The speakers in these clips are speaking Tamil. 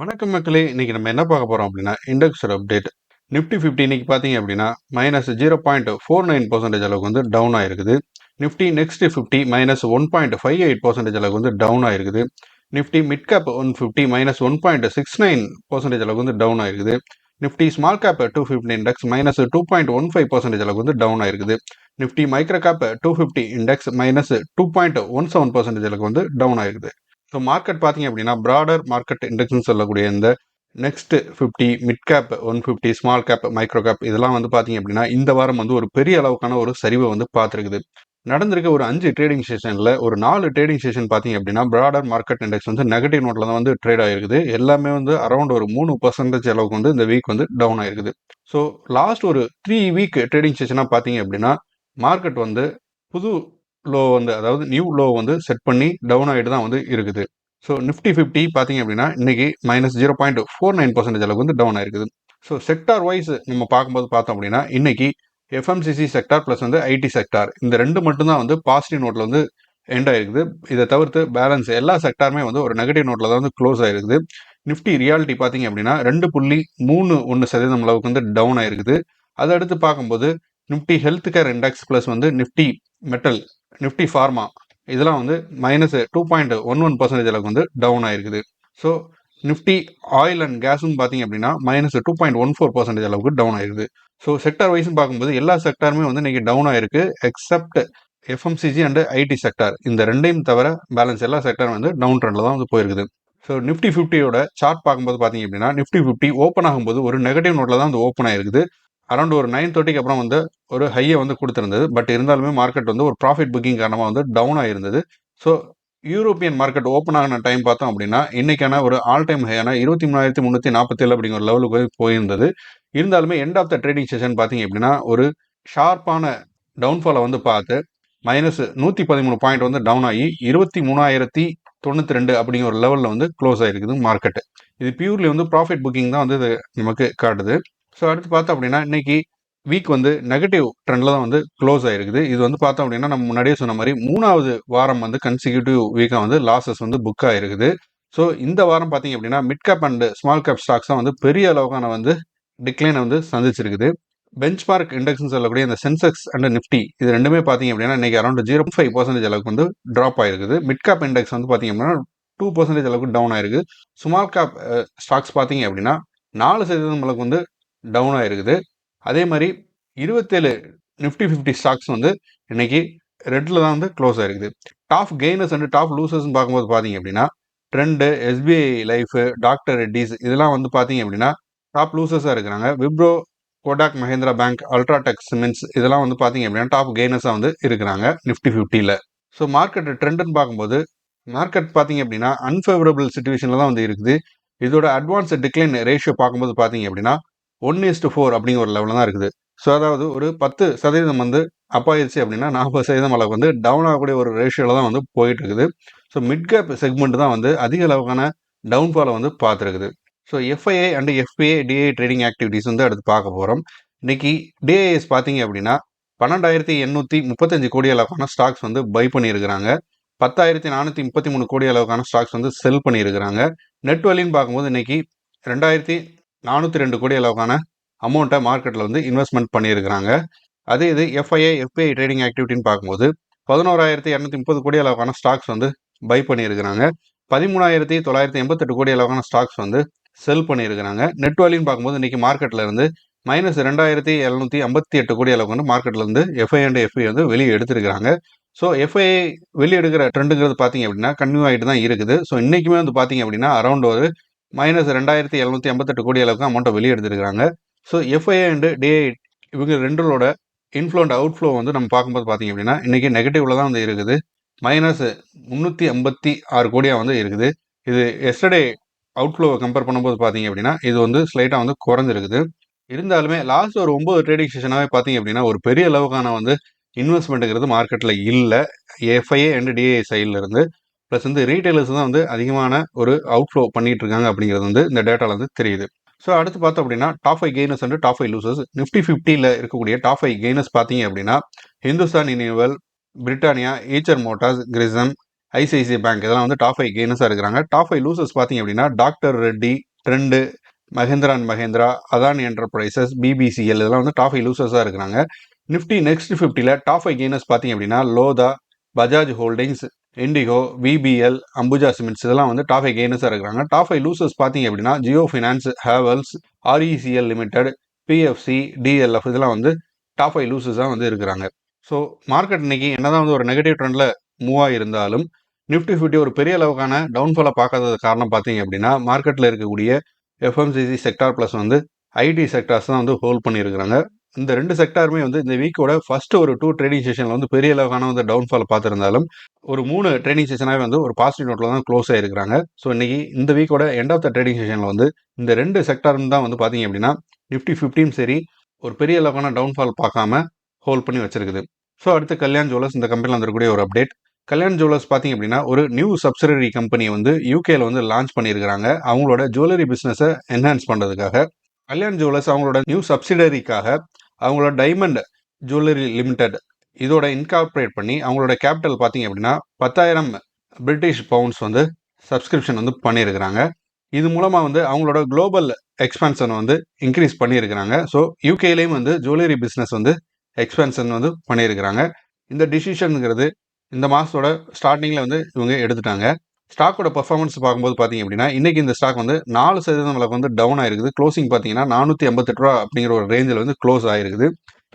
வணக்கம் மக்களே. இன்னைக்கு நம்ம என்ன பார்க்க போகிறோம் அப்படின்னா இண்டெக்ஸர் அப்டேட் நிஃப்டி ஃபிஃப்டி இன்னைக்கு பார்த்தீங்க அப்படின்னா minus zero point four nine percentage அளவுக்கு வந்து டவுன் ஆயிருக்குது. Nifty next fifty minus one point five eight percentage அளவுக்கு வந்து டவுன் ஆயிருக்குது. Nifty mid cap one fifty minus one point six nine percentage அளவுக்கு வந்து டவுன் ஆயிருக்குது. Nifty small cap two fifty index minus two point one five percentage அளவுக்கு வந்து டவுன் ஆயிருக்குது. Nifty micro cap two fifty index minus two point one seven percentage அளவுக்கு வந்து டவுன் ஆயிருக்குது. ஸோ மார்க்கெட் பார்த்தீங்க அப்படின்னா ப்ராடர் மார்க்கெட் இண்டெக்ஸ்னு சொல்லக்கூடிய இந்த next fifty mid cap one fifty small cap micro cap இதெல்லாம் வந்து பார்த்தீங்க அப்படின்னா இந்த வாரம் வந்து ஒரு பெரிய அளவுக்கான ஒரு சரிவை வந்து பார்த்துருக்குது. நடந்திருக்க ஒரு அஞ்சு ட்ரேடிங் செஷனில் ஒரு நாலு ட்ரேடிங் செஷன் பார்த்தீங்க அப்படின்னா ப்ராடர் மார்க்கெட் இண்டெக்ஸ் வந்து நெகட்டிவ் நோட்டில் தான் வந்து ட்ரேட் ஆயிருக்குது. எல்லாமே வந்து அரௌண்ட் ஒரு மூணு பர்சன்டேஜ் அளவுக்கு வந்து இந்த வீக் வந்து டவுன் ஆயிருக்குது. ஸோ லாஸ்ட் ஒரு த்ரீ வீக் ட்ரேடிங் செஷனாக பார்த்தீங்க அப்படின்னா மார்க்கெட் வந்து புது லோ வந்து அதாவது நியூ லோ வந்து செட் பண்ணி டவுன் ஆகிட்டு தான் வந்து இருக்குது. ஸோ நிஃப்டி ஃபிஃப்டி பார்த்தீங்க அப்படின்னா இன்னைக்கு minus zero point four nine percentage அளவுக்கு வந்து டவுன் ஆயிருக்குது. ஸோ செக்டார் வைஸ் நம்ம பார்க்கும்போது பார்த்தோம் அப்படின்னா இன்னைக்கு எஃப்எம்சிசி செக்டார் ப்ளஸ் வந்து ஐடி செக்டார் இந்த ரெண்டு மட்டும்தான் வந்து பாசிட்டிவ் நோட்டில் வந்து எண்ட் ஆயிருக்குது. இதை தவிர்த்து பேலன்ஸ் எல்லா செக்டாருமே வந்து ஒரு நெகட்டிவ் நோட்டில் தான் வந்து க்ளோஸ் ஆயிருக்குது. நிஃப்டி ரியாலிட்டி பார்த்தீங்க அப்படின்னா ரெண்டு புள்ளி மூணு ஒன்று சதவீதம் அளவுக்கு வந்து டவுன் ஆயிருக்குது. அதை அடுத்து பார்க்கும்போது Nifty health care index plus வந்து நிஃப்டி மெட்டல் நிஃப்டி ஃபார்மா இதெல்லாம் வந்து minus two point one one percentage அளவுக்கு வந்து டவுன் ஆயிருக்குது. ஸோ நிஃப்டி ஆயில் அண்ட் கேஸும் பார்த்தீங்க அப்படின்னா minus two point one four percentage அளவுக்கு டவுன் ஆயிருக்குது. ஸோ செக்டார் வைஸும் பார்க்கும்போது எல்லா செக்டாருமே வந்து இன்னைக்கு டவுன் ஆயிருக்கு except FMCG and IT sector இந்த ரெண்டையும் தவிர பேலன்ஸ் எல்லா செக்டாரும் வந்து டவுன் ட்ரெண்டில் தான் வந்து போயிருக்குது. ஸோ நிஃப்டி ஃபிஃப்டியோட சார்ட் பார்க்கும்போது பார்த்தீங்க அப்படின்னா நிஃப்டி ஃபிஃப்டி ஓப்பன் ஆகும்போது ஒரு நெகட்டிவ் நோட்டில் தான் வந்து ஓப்பன் ஆயிருக்குது. அரௌண்ட் ஒரு நைன் தேர்ட்டிக்கு அப்புறம் வந்து ஒரு ஹையை வந்து கொடுத்துருந்தது. பட் இருந்தாலுமே மார்க்கெட் வந்து ஒரு ப்ராஃபிட் புக்கிங் காரணமாக வந்து டவுன் ஆயிருந்தது. ஸோ யூரோப்பியன் மார்க்கெட் ஓப்பன் ஆகின டைம் பார்த்தோம் அப்படின்னா இன்றைக்கான ஒரு ஆல் டைம் ஹையான இருபத்தி மூணாயிரத்தி முந்நூற்றி நாற்பத்தேழு அப்படிங்கிற லெவலுக்கு போய் போயிருந்தது. இருந்தாலுமே end of the trading session பார்த்தீங்க அப்படின்னா ஒரு ஷார்ப்பான டவுன்ஃபாலை வந்து பார்த்து மைனஸ் நூற்றி பதிமூணு பாயிண்ட் வந்து டவுன் ஆகி இருபத்தி மூணாயிரத்தி தொண்ணூற்றி ரெண்டு அப்படிங்கிற ஒரு லெவலில் வந்து க்ளோஸ் ஆகிருக்குது மார்க்கெட் இது பியூர்லி வந்து ப்ராஃபிட் புக்கிங் தான் வந்து இது நமக்கு காட்டுது. ஸோ அடுத்து பார்த்தோம் அப்படின்னா இன்னைக்கு வீக் வந்து நெகட்டிவ் ட்ரெண்டில் தான் வந்து க்ளோஸ் ஆயிருக்குது. இது வந்து பார்த்தோம் அப்படின்னா நம்ம முன்னாடியே சொன்ன மாதிரி மூணாவது வாரம் வந்து கன்சிக்யூட்டிவ் வீக்காக வந்து லாசஸ் வந்து புக் ஆயிருக்குது. ஸோ இந்த வாரம் பார்த்தீங்க அப்படின்னா mid cap and small cap stocks தான் வந்து பெரிய அளவுக்கான வந்து டிக்ளைனை வந்து சந்திச்சிருக்குது. பெஞ்ச் மார்க் இண்டெக்ஸ்னு சொல்லக்கூடிய இந்த சென்செக்ஸ் அண்ட் நிஃப்டி இது ரெண்டுமே பார்த்தீங்க அப்படின்னா இன்னைக்கு அரௌண்ட் ஜீரோ ஃபைவ் பர்சன்டேஜ் அளவுக்கு வந்து ட்ராப் ஆயிருக்குது. மிட் கேப் இண்டெக்ஸ் வந்து பார்த்தீங்க அப்படின்னா டூ பர்சன்டேஜ் அளவுக்கு டவுன் ஆயிருக்கு. ஸ்மால் கேப் ஸ்டாக்ஸ் பார்த்தீங்க அப்படின்னா நாலு சதவீதம் அளவுக்கு வந்து டவுன் ஆயிருக்குது. அதே மாதிரி இருபத்தேழு நிஃப்டி ஃபிஃப்டி ஸ்டாக்ஸ் வந்து இன்றைக்கி ரெட்டில் தான் வந்து க்ளோஸ் ஆகிருக்குது டாப் கெய்னர்ஸ் அண்ட் டாப் லூசர்ஸ்னு பார்க்கும்போது பார்த்தீங்க அப்படின்னா Trent SBI life doctor Reddy's இதெல்லாம் வந்து பார்த்தீங்க அப்படின்னா டாப் லூசர்ஸாக இருக்கிறாங்க. Wipro Kotak Mahindra bank UltraTech cements இதெல்லாம் வந்து பார்த்தீங்க அப்படின்னா டாப் கெய்னர்ஸாக வந்து இருக்கிறாங்க நிஃப்டி ஃபிஃப்டியில் ஸோ மார்க்கெட் ட்ரெண்டுன்னு பார்க்கும்போது மார்க்கெட் பார்த்தீங்க அப்படின்னா அன்ஃபேவரபிள் சுச்சுவேஷனில் தான் வந்து இருக்குது. இதோட அட்வான்ஸ் டிக்ளைன் ரேஷியோ பார்க்கும்போது பார்த்தீங்க அப்படின்னா ஒன் இஸ்டு ஃபோர் அப்படிங்கிற ஒரு லெவலில் தான் இருக்குது. ஸோ அதாவது ஒரு பத்து சதவீதம் வந்து அப் ஆயிடுச்சு அப்படின்னா நாற்பது சதவீதம் அளவுக்கு வந்து டவுன் ஆகக்கூடிய ஒரு ரேஷியோவில் தான் வந்து போயிட்டு இருக்குது ஸோ மிட் கேப் செக்மெண்ட் தான் வந்து அதிக அளவுக்கான டவுன்ஃபாலை வந்து பார்த்துருக்குது. ஸோ எஃப்ஐஏ அண்ட் எஃபிஏ டிஏ ட்ரேடிங் ஆக்டிவிட்டீஸ் வந்து அடுத்து பார்க்க போகிறோம் இன்றைக்கி டிஏஎஸ் பார்த்தீங்க அப்படின்னா பன்னெண்டாயிரத்தி எண்ணூற்றி முப்பத்தஞ்சு கோடி அளவுக்கான ஸ்டாக்ஸ் வந்து பை பண்ணியிருக்கிறாங்க. பத்தாயிரத்தி நானூற்றி முப்பத்தி மூணு கோடி அளவுக்கான ஸ்டாக்ஸ் வந்து செல் பண்ணியிருக்கிறாங்க. நெட் வழின்னு பார்க்கும்போது இன்றைக்கி ரெண்டாயிரத்தி நானூற்றி ரெண்டு கோடி அளவுக்கான அமௌண்ட்டை மார்க்கெட்டில் வந்து இன்வெஸ்ட்மெண்ட் பண்ணியிருக்கிறாங்க. அதே இது எஃப்ஐஏ எஃபிஐ ட்ரேடிங் ஆக்டிவிட்டின்னு பார்க்கும்போது பதினோராயிரத்தி இரநூத்தி முப்பது கோடி அளவுக்கான ஸ்டாக்ஸ் வந்து பை பண்ணியிருக்கிறாங்க. பதிமூணாயிரத்தி தொள்ளாயிரத்தி எண்பத்தெட்டு கோடி அளவுக்கான ஸ்டாக்ஸ் வந்து செல் பண்ணியிருக்கிறாங்க. நெட் வேல்யூன்னு பார்க்கும்போது இன்றைக்கி மார்க்கெட்டில் இருந்து மைனஸ் ரெண்டாயிரத்தி எழுநூற்றி ஐம்பத்தி எட்டு கோடி அளவுக்கு வந்து மார்க்கெட்லேருந்து எஃப்ஐ அண்ட் எஃப்ஐ வந்து வெளியே எடுத்திருக்கிறாங்க. ஸோ எஃப்ஐ வெளியே எடுக்கிற ட்ரெண்டுங்கிறது பார்த்தீங்க அப்படின்னா கன்யூ ஆகிட்டு தான் இருக்குது. ஸோ இன்றைக்குமே வந்து பார்த்தீங்க அப்படின்னா அரௌண்ட் ஒரு மைனஸ் ரெண்டாயிரத்தி எழுநூற்றி ஐம்பத்தெட்டு கோடி அளவுக்கு அமௌண்ட்டை வெளியே ஸோ எஃப்ஐஏ அண்டு டிஐ இவங்க ரெண்டரோட இன்ஃப்ளோ அண்ட் அவுட்ஃப்ளோ வந்து நம்ம பார்க்கும்போது பார்த்தீங்க அப்படின்னா இன்றைக்கி நெகட்டிவில் தான் வந்து இருக்குது. மைனஸ் முந்நூற்றி ஐம்பத்தி ஆறு கோடியாக வந்து இருக்குது. இது எஸ்டர்டே அவுட்ஃப்ளோவை கம்பேர் பண்ணும்போது பார்த்தீங்க அப்படின்னா இது வந்து ஸ்லைட்டாக வந்து குறைஞ்சிருக்குது. இருந்தாலுமே லாஸ்ட் ஒரு ஒம்பது ட்ரேடிங் செஷனாகவே பார்த்தீங்க அப்படின்னா ஒரு பெரிய அளவுக்கான வந்து இன்வெஸ்ட்மெண்ட்டுங்கிறது மார்க்கெட்டில் இல்லை. எஃப்ஐஏ அண்ட் டிஐ சைடில் இருந்து ப்ளஸ் வந்து ரீட்டைலர்ஸ் தான் வந்து அதிகமான ஒரு அவுட்ஃப்ளோ பண்ணிட்டு இருக்காங்க அப்படிங்கிறது வந்து இந்த டேட்டாவில் வந்து தெரியுது. ஸோ அடுத்து பார்த்தோம் அப்படின்னா top five gainers and top five losers Nifty ஃபிஃப்டியில் இருக்கக்கூடிய டாப் ஃபைவ் கெய்னர்ஸ் பார்த்தீங்க அப்படின்னா Hindustan Unilever Britannia Eicher motors Grasim ICICI bank இதெல்லாம் வந்து டாப் ஃபைவ் கெய்னர்ஸாக இருக்கிறாங்க. டாப் ஃபைவ் லூசர்ஸ் பார்த்தீங்க அப்படின்னா doctor Reddy Trent Mahindra and Mahindra Adani enterprises BPCL இதெல்லாம் வந்து டாப் ஃபைவ் லூசர்ஸாக இருக்கிறாங்க. நிஃப்டி நெக்ஸ்ட் ஃபிஃப்டியில் டாப் ஃபைவ் கெய்னர்ஸ் பார்த்தீங்க அப்படின்னா Lodha Bajaj holdings IndiGo VBL Ambuja cements இதெல்லாம் வந்து டாப் ஃபைவ் கெய்னர்ஸாக இருக்கிறாங்க. டாப் ஃபைவ் லூசர்ஸ் பார்த்தீங்க அப்படின்னா Jio finance Havells RECL limited PFC DLF இதெல்லாம் வந்து டாப் ஃபைவ் லூசர்ஸாக வந்து இருக்கிறாங்க. ஸோ மார்க்கெட் இன்னைக்கு என்னதான் வந்து ஒரு நெகட்டிவ் ட்ரெண்டில் மூவ் ஆகியிருந்தாலும் நிஃப்டி ஃபிஃப்டி ஒரு பெரிய அளவுக்கான டவுன்ஃபாலை பார்க்காதது காரணம் பார்த்தீங்க அப்படின்னா மார்க்கெட்டில் இருக்கக்கூடிய எஃப்எம்சிசி செக்டார் ப்ளஸ் வந்து ஐடி செக்டார்ஸ் தான் வந்து ஹோல்ட் பண்ணியிருக்கிறாங்க. இந்த ரெண்டு செக்டாருமே வந்து இந்த வீக்கோட ஃபர்ஸ்ட் ஒரு டூ ட்ரேடிங் செஷனில் வந்து பெரிய அளவுக்கான வந்து டவுன்ஃபால் பார்த்துருந்தாலும் ஒரு மூணு ட்ரேடிங் செஷனாகவே வந்து ஒரு பாசிட்டிவ் நோட்டில் தான் க்ளோஸ் ஆகிருக்கிறாங்க ஸோ இன்னைக்கு இந்த வீக்கோட எண்ட் ஆஃப் த ட்ரேடிங் செஷனில் வந்து இந்த ரெண்டு செக்டாரும் தான் வந்து பார்த்தீங்க அப்படின்னா நிஃப்டி ஃபிஃப்டியும் சரி ஒரு பெரிய அளவுக்கான டவுன்ஃபால் பார்க்காம ஹோல்ட் பண்ணி வச்சிருக்குது. ஸோ அடுத்து கல்யாண் ஜுவல்லர்ஸ் இந்த கம்பெனியில் வந்துருக்கூடிய ஒரு அப்டேட் கல்யாண் ஜுவல்லர்ஸ் பார்த்தீங்க அப்படின்னா ஒரு நியூ சப்சிடரி கம்பெனியை வந்து யூகேல வந்து லான்ச் பண்ணியிருக்கிறாங்க. அவங்களோட ஜுவல்லரி பிஸ்னஸை என்ஹான்ஸ் பண்ணுறதுக்காக கல்யாண் ஜுவல்லர்ஸ் அவங்களோட நியூ சப்சிடரிக்காக அவங்களோட டைமண்ட் ஜுவல்லரி லிமிடெட் இதோட இன்கார்பரேட் பண்ணி அவங்களோட கேபிட்டல் பார்த்தீங்க அப்படின்னா பத்தாயிரம் பிரிட்டிஷ் பவுண்ட்ஸ் வந்து சப்ஸ்கிரிப்ஷன் வந்து பண்ணியிருக்கிறாங்க. இது மூலமாக வந்து அவங்களோட குளோபல் எக்ஸ்பென்ஷன் வந்து இன்க்ரீஸ் பண்ணியிருக்கிறாங்க. ஸோ யூகேலேயும் வந்து ஜுவல்லரி பிஸ்னஸ் வந்து எக்ஸ்பென்ஷன் வந்து பண்ணியிருக்கிறாங்க. இந்த டிசிஷனுங்கிறது இந்த மாதத்தோட ஸ்டார்டிங்கில் வந்து இவங்க எடுத்துட்டாங்க. ஸ்டாக்கோட பர்ஃபார்மன்ஸ் பார்க்கும்போது பார்த்தீங்க அப்படின்னா இன்னைக்கு இந்த ஸ்டாக் வந்து நாலு சதவீதம் அளவுக்கு வந்து டவுன் ஆயிருக்குது. க்ளோசிங் பார்த்தீங்கன்னா நானூற்றி எண்பத்தெட்டு ரூபா அப்படிங்கிற ஒரு ரேஞ்சில் வந்து க்ளோஸ் ஆயிருக்குது.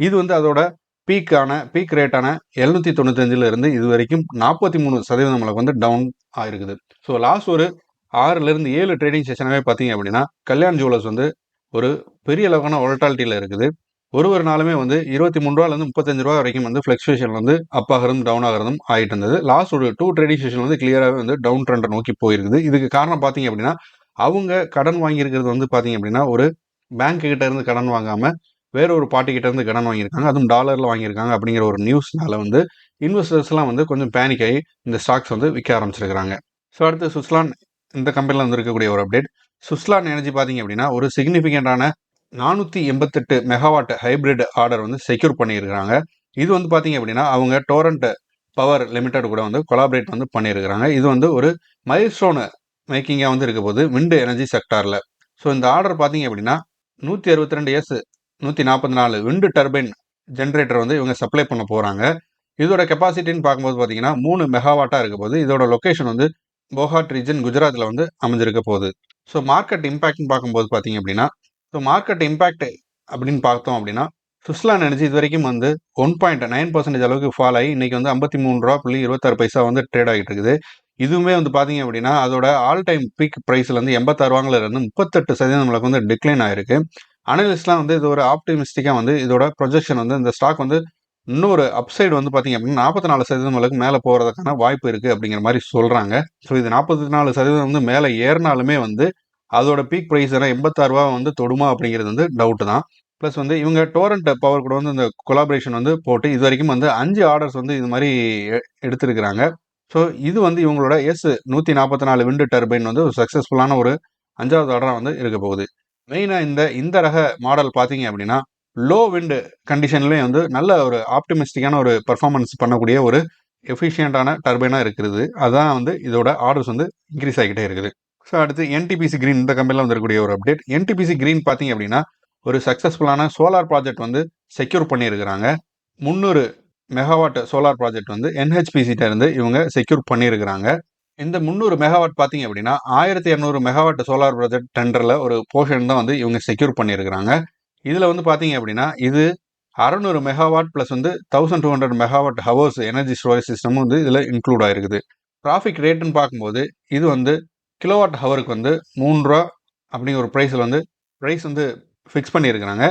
இது வந்து அதோட பீக்கான பீக் ரேட்டான எழுநூத்தி தொண்ணூத்தஞ்சுல இருந்து இது வரைக்கும் நாற்பத்தி மூணு சதவீதம் அளவுக்கு வந்து டவுன் ஆயிருக்குது. ஸோ லாஸ்ட் ஒரு ஆறுலேருந்து ஏழு ட்ரேடிங் செஷனாகவே பார்த்தீங்க அப்படின்னா கல்யாண் ஜுவல்லர்ஸ் வந்து ஒரு பெரிய அளவுக்கான ஒலட்டாலிட்டியில் இருக்குது. ஒரு ஒரு நாளுமே வந்து இருபத்தி மூணு ரூபாலேருந்து முப்பத்தஞ்சு ரூபா வரைக்கும் வந்து ஃப்ளக்சுவேஷன் வந்து அப் ஆகிறதும் டவுன் ஆகிறதும் ஆகிட்டு இருந்தது லாஸ்ட் ஒரு டூ ட்ரேடிங் செஷன் வந்து கிளியராகவே வந்து டவுன் ட்ரெண்டை நோக்கி போயிருக்குது. இதுக்கு காரணம் பார்த்தீங்க அப்படின்னா அவங்க கடன் வாங்கியிருக்கிறது வந்து பார்த்தீங்க அப்படின்னா ஒரு பேங்க் கிட்ட இருந்து கடன் வாங்காமல் வேற ஒரு பார்ட்டி கிட்ட இருந்து கடன் வாங்கியிருக்காங்க. அதுவும் டாலரில் வாங்கியிருக்காங்க அப்படிங்கிற ஒரு நியூஸ்னால வந்து இன்வெஸ்டர்ஸ்லாம் வந்து கொஞ்சம் பேனிக் ஆகி இந்த ஸ்டாக்ஸ் வந்து விற்க ஆரம்பிச்சிருக்கிறாங்க. ஸோ அடுத்து சுஸ்லான் இந்த கம்பெனியில் வந்து இருக்கக்கூடிய ஒரு அப்டேட் சுஸ்லான் எனர்ஜி பார்த்தீங்க அப்படின்னா ஒரு சிக்னிஃபிகண்டான நானூற்றி எண்பத்தெட்டு மெகாவாட் ஹைபிரிட் ஆர்டர் வந்து செக்யூர் பண்ணியிருக்கிறாங்க. இது வந்து பார்த்தீங்க அப்படின்னா அவங்க டோரண்ட் பவர் லிமிடெட் கூட வந்து கொலாபரேட் வந்து பண்ணியிருக்கிறாங்க. இது வந்து ஒரு மைல்ஸ்டோனு மேக்கிங்காக வந்து இருக்க போது விண்டு எனர்ஜி செக்டாரில் ஸோ இந்த ஆர்டர் பார்த்தீங்க அப்படின்னா நூற்றி அறுபத்தி ரெண்டு எஸ் நூற்றி நாற்பத்தி நாலு விண்டு டர்பைன் ஜென்ரேட்டர் வந்து இவங்க சப்ளை பண்ண போகிறாங்க இதோட கெப்பாசிட்டின்னு பார்க்கும்போது பார்த்தீங்கன்னா மூணு மெகாவாட்டாக இருக்க போது இதோட லொக்கேஷன் வந்து போஹாட் ரீஜன் குஜராத்தில் வந்து அமைஞ்சிருக்க போகுது. ஸோ மார்க்கெட் இம்பாக்ட்னு பார்க்கும்போது பார்த்தீங்க அப்படின்னா ஸோ மார்க்கெட் இம்பேக்ட் அப்படின்னு பார்த்தோம் அப்படின்னா சுஸ்லான் எனர்ஜி இது வரைக்கும் வந்து ஒன் பாயிண்ட் நைன் பர்சன்டேஜ் அளவுக்கு ஃபால் ஆகி இன்னைக்கு வந்து ஐம்பத்தி மூணு ரூபா புள்ளி இருபத்தாறு பைசா வந்து ட்ரேட் ஆகிட்டு இருக்குது. இதுவுமே வந்து பார்த்தீங்க அப்படின்னா அதோட ஆல் டைம் பீக் ப்ரைஸ்லேருந்து எண்பத்தாறு ரூபாங்கள இருந்து முப்பத்தெட்டு சதவீதம் அளவுக்கு வந்து டிக்ளைன் ஆயிருக்கு. அனலிஸ்ட்லாம் வந்து இது ஒரு ஆப்டிமிஸ்டிக்காக வந்து இதோட ப்ரொஜெக்ஷன் வந்து இந்த ஸ்டாக் வந்து இன்னொரு அப்சைடு வந்து பார்த்தீங்க அப்படின்னா நாற்பத்தி நாலு சதவீதம் அளவுக்கு மேலே போகிறதுக்கான வாய்ப்பு இருக்குது அப்படிங்கிற மாதிரி சொல்கிறாங்க ஸோ இது நாற்பத்தி நாலு சதவீதம் வந்து மேலே ஏறினாலுமே வந்து அதோட பீக் ப்ரைஸ் எல்லாம் எண்பத்தாறு ரூபா வந்து தொடுமா அப்படிங்கிறது வந்து டவுட் தான். ப்ளஸ் வந்து இவங்க டோரண்ட் பவர் கூட வந்து இந்த கொலாபரேஷன் வந்து போட்டு இது வரைக்கும் வந்து அஞ்சு ஆர்டர்ஸ் வந்து இது மாதிரி எடுத்திருக்கிறாங்க. ஸோ இது வந்து இவங்களோட எஸ் நூற்றி நாற்பத்தி நாலு விண்டு டர்பைன் வந்து ஒரு சக்ஸஸ்ஃபுல்லான ஒரு அஞ்சாவது ஆர்டராக வந்து இருக்க போகுது. மெயினாக இந்த இந்த ரக மாடல் பார்த்தீங்க அப்படின்னா லோ விண்டு கண்டிஷன்லேயும் வந்து நல்ல ஒரு ஆப்டிமிஸ்டிக்கான ஒரு பர்ஃபார்மன்ஸ் பண்ணக்கூடிய ஒரு எஃபிஷியண்டான டர்பைனாக இருக்கிறது. அதான் வந்து இதோட ஆர்டர்ஸ் வந்து இன்க்ரீஸ் ஆகிக்கிட்டே இருக்குது. ஸோ அடுத்து என்டிபிசி கிரீன் இந்த கம்பெனியில் வந்துருக்கூடிய ஒரு அப்டேட் என்டிபிசி கிரீன் பார்த்தீங்க அப்படின்னா ஒரு சக்ஸஸ்ஃபுல்லான சோலார் ப்ராஜெக்ட் வந்து செக்யூர் பண்ணியிருக்கிறாங்க. முந்நூறு மெகாவாட் சோலார் ப்ராஜெக்ட் வந்து என்ஹெச்பிசிட்ட இருந்து இவங்க செக்யூர் பண்ணியிருக்கிறாங்க. இந்த முந்நூறு மெகாவாட் பார்த்தீங்க அப்படின்னா ஆயிரத்தி இரநூறு மெகாவாட் சோலார் ப்ராஜெக்ட் டெண்டரில் ஒரு போர்ஷன் தான் வந்து இவங்க செக்யூர் பண்ணியிருக்கிறாங்க. இதில் வந்து பார்த்தீங்க அப்படின்னா இது அறநூறு மெகாவாட் ப்ளஸ் வந்து thousand two hundred megawatt hours energy storage சிஸ்டமும் வந்து இதில் இன்க்ளூட் ஆயிருக்குது. ட்ராஃபிக் ரேட்டுன்னு பார்க்கும்போது இது வந்து கிலோவாட் ஹவருக்கு வந்து மூணு ரூபா அப்படிங்கிற ஒரு ப்ரைஸில் வந்து ப்ரைஸ் வந்து ஃபிக்ஸ் பண்ணியிருக்கிறாங்க.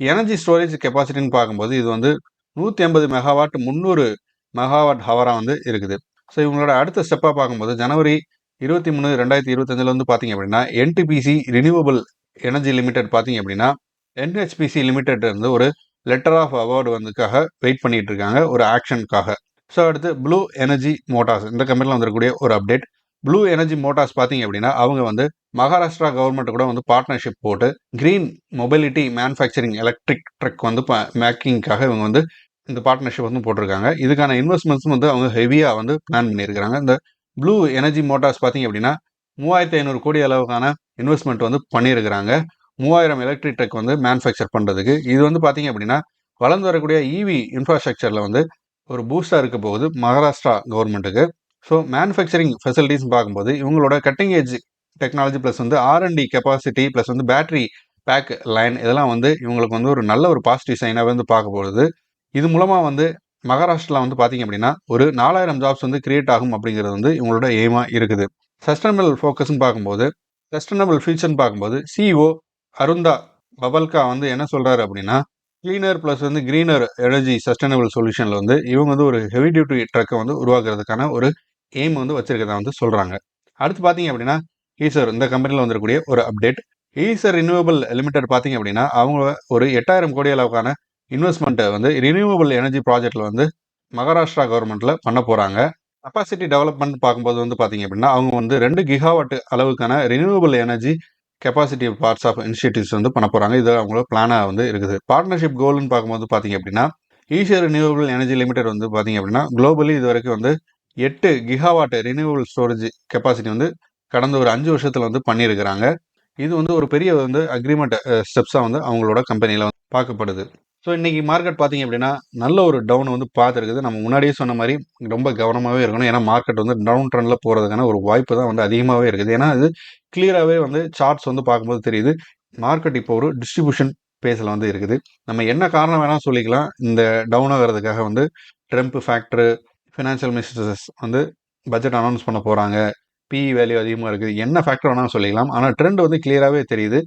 எனர்ஜி ஸ்டோரேஜ் கெப்பாசிட்டின்னு பார்க்கும்போது இது வந்து நூற்றி ஐம்பது மெகாவாட் முந்நூறு மெகாவாட் ஹவராக வந்து இருக்குது. ஸோ இவங்களோட அடுத்த ஸ்டெப்பாக பார்க்கும்போது ஜனவரி இருபத்தி மூணு ரெண்டாயிரத்தி இருபத்தஞ்சில் வந்து பார்த்தீங்க அப்படின்னா என்டிபிசி ரினியூவபிள் எனர்ஜி லிமிடெட் பார்த்தீங்க அப்படின்னா என்ஹெச்பிசி லிமிடெட் வந்து ஒரு லெட்டர் ஆஃப் அவார்டு வந்துக்காக வெயிட் பண்ணிகிட்டு இருக்காங்க ஒரு ஆக்ஷனுக்காக ஸோ அடுத்து ப்ளூ எனர்ஜி மோட்டார்ஸ் இந்த கம்பெனியில் வந்திருக்கக்கூடிய ஒரு அப்டேட் ப்ளூ எனர்ஜி மோட்டார்ஸ் பார்த்தீங்க அப்படின்னா அவங்க வந்து மகாராஷ்டிரா கவர்மெண்ட் கூட வந்து பார்ட்னர்ஷிப் போட்டு green mobility manufacturing electric truck வந்து மேக்கிங்காக இவங்க வந்து இந்த பார்ட்னர்ஷிப் வந்து போட்டிருக்காங்க. இதுக்கான இன்வெஸ்ட்மெண்ட்ஸும் வந்து அவங்க ஹெவியாக வந்து பிளான் பண்ணியிருக்கிறாங்க. இந்த ப்ளூ எனர்ஜி மோட்டார்ஸ் பார்த்தீங்க அப்படின்னா மூவாயிரத்தி ஐநூறு கோடி அளவுக்கான இன்வெஸ்ட்மெண்ட் வந்து பண்ணியிருக்கிறாங்க. மூவாயிரம் எலக்ட்ரிக் ட்ரக் வந்து மேனுஃபேக்சர் பண்ணுறதுக்கு இது வந்து பார்த்தீங்க அப்படின்னா வளர்ந்து வரக்கூடிய இவி இன்ஃப்ராஸ்ட்ரக்சரில் வந்து ஒரு பூஸ்டாக இருக்க போகுது மகாராஷ்டிரா கவர்மெண்ட்டுக்கு ஸோ மேனுஃபேக்சரிங் ஃபெசிலிட்டிஸ் பார்க்கும்போது இவங்களோட கட்டிங் ஏஜ் டெக்னாலஜி ப்ளஸ் வந்து R and D capacity plus வந்து பேட்டரி பேக் லைன் இதெல்லாம் வந்து இவங்களுக்கு வந்து ஒரு நல்ல ஒரு பாசிட்டிவ் சைனாக வந்து பார்க்க இது மூலமாக வந்து மகாராஷ்டிரா வந்து பார்த்தீங்க அப்படின்னா ஒரு நாலாயிரம் ஜாப்ஸ் வந்து கிரியேட் ஆகும் அப்படிங்கிறது வந்து இவங்களோட எய்மாக இருக்குது. சஸ்டைனபிள் ஃபோக்கஸ்ன்னு பார்க்கும்போது சஸ்டைனபிள் ஃபியூச்சர்னு பார்க்கும்போது சிஇஓ அருந்தா பபல்கா வந்து என்ன சொல்கிறாரு அப்படின்னா கிளீனர் ப்ளஸ் வந்து க்ரீனர் எனர்ஜி சஸ்டைனபிள் சொல்யூஷனில் வந்து இவங்க வந்து ஒரு ஹெவி டியூட்டி ட்ரக்கை வந்து உருவாக்குறதுக்கான ஒரு எய்ம் வந்து வச்சிருக்கதா வந்து சொல்கிறாங்க அடுத்து பார்த்தீங்க அப்படின்னா ஈசர் இந்த கம்பெனியில் வந்துருக்கூடிய ஒரு அப்டேட் ஈசர் ரினியூவபிள் லிமிடெட் பார்த்தீங்க அப்படின்னா அவங்க ஒரு எட்டாயிரம் கோடி அளவுக்கான இன்வெஸ்ட்மெண்ட்டை வந்து ரினியூவபிள் எனர்ஜி ப்ராஜெக்டில் வந்து மகாராஷ்டிரா கவர்மெண்ட்டில் பண்ண போகிறாங்க கெப்பாசிட்டி டெவலப்மெண்ட் பார்க்கும்போது வந்து பார்த்தீங்க அப்படின்னா அவங்க வந்து ரெண்டு கிகாவாட் அளவுக்கான renewable energy capacity parts of initiatives வந்து பண்ண போகிறாங்க இது அவங்களோட பிளானாக வந்து இருக்குது. பார்ட்னர்ஷிப் கோல்னு பார்க்கும்போது பார்த்தீங்க அப்படின்னா ஈஷியர் ரினியூவபிள் எனர்ஜி லிமிடெட் வந்து பார்த்தீங்க அப்படின்னா குளோபலி இது வரைக்கும் வந்து எட்டு கிகாவாட் ரினியூவல் ஸ்டோரேஜ் கெப்பாசிட்டி வந்து கடந்த ஒரு அஞ்சு வருஷத்தில் வந்து பண்ணியிருக்கிறாங்க. இது வந்து ஒரு பெரிய வந்து அக்ரிமெண்ட் ஸ்டெப்ஸாக வந்து அவங்களோட கம்பெனியில் வந்து பார்க்கப்படுது. ஸோ இன்றைக்கி மார்க்கெட் பார்த்தீங்க அப்படின்னா நல்ல ஒரு டவுன் வந்து பார்த்துருக்குது. நம்ம முன்னாடியே சொன்ன மாதிரி ரொம்ப கவனமாகவே இருக்கணும். ஏன்னா மார்க்கெட் வந்து டவுன் ட்ரெண்டில் போகிறதுக்கான ஒரு வாய்ப்பு தான் வந்து அதிகமாகவே இருக்குது. ஏன்னா இது கிளியராகவே வந்து சார்ட்ஸ் வந்து பார்க்கும்போது தெரியுது. மார்க்கெட் இப்போ ஒரு டிஸ்ட்ரிபியூஷன் பேஸில் வந்து இருக்குது. நம்ம என்ன காரணம் வேணால் சொல்லிக்கலாம். இந்த டவுன் ஆகிறதுக்காக வந்து ட்ரம்ப் ஃபேக்ட்ரு ஃபினான்ஷியல் மினிஸ்டர்ஸ் வந்து பட்ஜெட் அனௌன்ஸ் பண்ண போகிறாங்க பிஇ வேல்யூ அதிகமாக இருக்குது. என்ன ஃபேக்டர் வேணாலும் சொல்லிக்கலாம். ஆனால் ட்ரெண்ட் வந்து கிளியராகவே தெரியுது.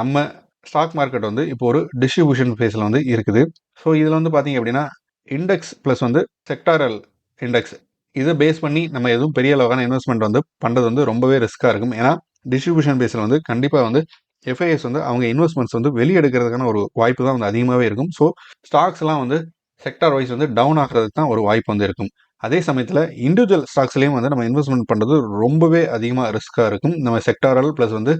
நம்ம ஸ்டாக் மார்க்கெட் வந்து இப்போ ஒரு டிஸ்ட்ரிபியூஷன் ஃபேஸில் வந்து இருக்குது. ஸோ இதில் வந்து பார்த்தீங்க அப்படின்னா இண்டெக்ஸ் ப்ளஸ் வந்து செக்டாரல் இண்டெக்ஸ் இதை பேஸ் பண்ணி நம்ம எதுவும் பெரிய அளவுக்கான இன்வெஸ்ட்மெண்ட் வந்து பண்ணுறது வந்து ரொம்பவே ரிஸ்க்காக இருக்கும். ஏன்னா டிஸ்ட்ரிபியூஷன் பேஸில் வந்து கண்டிப்பாக வந்து எஃப்ஐஎஸ் வந்து அவங்க இன்வெஸ்ட்மெண்ட்ஸ் வந்து வெளியெடுக்கிறதுக்கான ஒரு வாய்ப்பு தான் வந்து அதிகமாகவே இருக்கும். ஸோ ஸ்டாக்ஸ்லாம் வந்து செக்டார் வைஸ் வந்து டவுன் ஆகிறதுக்கு தான் ஒரு வாய்ப்பு வந்து இருக்கும். அதே சமயத்தில் இண்டிவிஜுவல் ஸ்டாக்ஸ்லேயும் வந்து நம்ம இன்வெஸ்ட்மெண்ட் பண்ணுறது ரொம்பவே அதிகமாக ரிஸ்க்காக இருக்கும். நம்ம செக்டாரல் ப்ளஸ் வந்து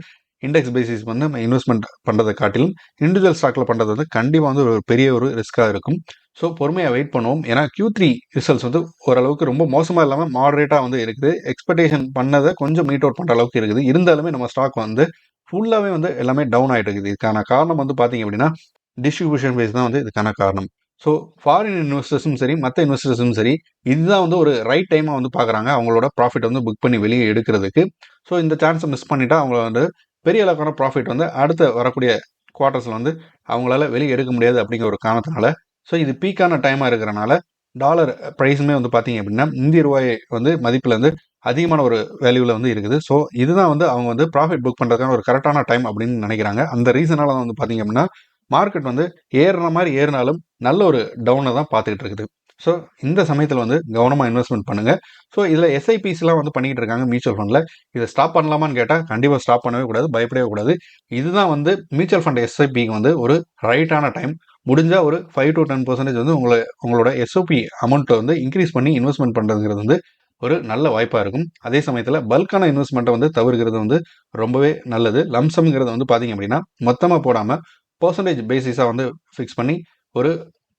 இண்டெக்ஸ் பேசிஸ் வந்து நம்ம இன்வெஸ்ட்மெண்ட் பண்ணுறதை காட்டிலும் இண்டிவிஜுவல் ஸ்டாக்ல பண்ணுறது வந்து கண்டிப்பாக வந்து ஒரு பெரிய ஒரு ரிஸ்க்காக இருக்கும். ஸோ பொறுமையாக வெயிட் பண்ணுவோம். ஏன்னா கியூ த்ரீ ரிசல்ட்ஸ் வந்து ஓரளவுக்கு ரொம்ப மோசமாக இல்லாமல் மாடரேட்டாக வந்து இருக்குது. எக்ஸ்பெக்டேஷன் பண்ணதை கொஞ்சம் மீட் அவுட் பண்ணுற அளவுக்கு இருக்குது. இருந்தாலுமே நம்ம ஸ்டாக் வந்து ஃபுல்லாகவே வந்து எல்லாமே டவுன் ஆகிட்டு இருக்குது. இதுக்கான காரணம் வந்து பார்த்தீங்க அப்படின்னா டிஸ்ட்ரிபியூஷன் பேஸ் தான் வந்து இதுக்கான காரணம். ஸோ ஃபாரின் இன்வெஸ்டர்ஸும் சரி மற்ற இன்வெஸ்டர்ஸும் சரி இதுதான் வந்து ஒரு ரைட் டைமாக வந்து பார்க்குறாங்க அவங்களோட ப்ராஃபிட் வந்து புக் பண்ணி வெளியே எடுக்கிறதுக்கு. ஸோ இந்த சான்ஸை மிஸ் பண்ணிட்டா அவங்க வந்து பெரிய அளவுக்கான ப்ராஃபிட் வந்து அடுத்த வரக்கூடிய குவார்ட்டர்ஸில் வந்து அவங்களால வெளியே எடுக்க முடியாது அப்படிங்கிற ஒரு காரணத்தினால. ஸோ இது பீக்கான டைமாக இருக்கிறனால டாலர் ப்ரைஸுமே வந்து பார்த்தீங்க அப்படின்னா இந்திய ரூபாய் வந்து மதிப்பில் வந்து அதிகமான ஒரு வேல்யூவில் வந்து இருக்குது. ஸோ இதுதான் வந்து அவங்க வந்து ப்ராஃபிட் புக் பண்ணுறதுக்கான ஒரு கரெக்டான டைம் அப்படின்னு நினைக்கிறாங்க. அந்த ரீசனால தான் வந்து பார்த்தீங்க அப்படின்னா மார்க்கெட் வந்து ஏறுற மாதிரி ஏறினாலும் நல்ல ஒரு டவுனை தான் பார்த்துக்கிட்டு இருக்குது. ஸோ இந்த சமயத்தில் வந்து கவனமாக இன்வெஸ்ட்மெண்ட் பண்ணுங்கள் ஸோ இதில் எஸ்ஐபிஸ்லாம் வந்து பண்ணிக்கிட்டு இருக்காங்க மியூச்சுவல் ஃபண்டில் இதை ஸ்டாப் பண்ணலாமான்னு கேட்டால் கண்டிப்பாக ஸ்டாப் பண்ணவே கூடாது பயப்படவே கூடாது. இதுதான் வந்து மியூச்சுவல் ஃபண்ட் எஸ்ஐபிக்கு வந்து ஒரு ரைட்டான டைம் முடிஞ்சால் ஒரு ஃபைவ் டு டென் பர்சன்டேஜ் வந்து உங்களை உங்களோட எஸ்ஓபி அமௌண்ட்டை வந்து இன்க்ரீஸ் பண்ணி இன்வெஸ்ட்மெண்ட் பண்ணுறதுங்கிறது வந்து ஒரு நல்ல வாய்ப்பாக இருக்கும். அதே சமயத்தில் பல்கான இன்வெஸ்ட்மெண்ட்டை வந்து தவிர்க்கிறது வந்து ரொம்பவே நல்லது. லம்சம்ங்கிறது வந்து பார்த்தீங்க அப்படின்னா மொத்தமாக போடாமல் பர்சன்டேஜ் பேசிஸாக வந்து ஃபிக்ஸ் பண்ணி ஒரு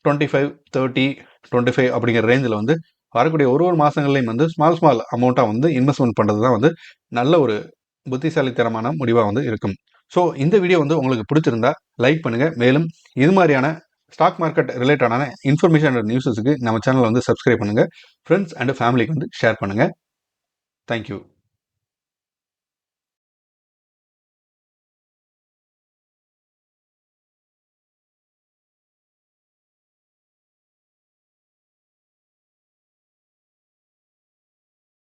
twenty five thirty twenty five அப்படிங்கிற ரேஞ்சில் வந்து வரக்கூடிய ஒரு ஒரு மாதங்கள்லையும் வந்து ஸ்மால் ஸ்மால் அமௌண்ட்டாக வந்து இன்வெஸ்ட்மெண்ட் பண்ணுறது தான் வந்து நல்ல ஒரு புத்திசாலித்தனமான முடிவாக வந்து இருக்கும். ஸோ இந்த வீடியோ வந்து உங்களுக்கு பிடிச்சிருந்தா லைக் பண்ணுங்கள் மேலும் இது மாதிரியான ஸ்டாக் மார்க்கெட் ரிலேட்டடான இன்ஃபர்மேஷன் அண்ட் நியூஸஸுக்கு நம்ம சேனலை வந்து சப்ஸ்கிரைப் பண்ணுங்கள் ஃப்ரெண்ட்ஸ் அண்ட் ஃபேமிலிக்கு வந்து ஷேர் பண்ணுங்கள் தேங்க்யூ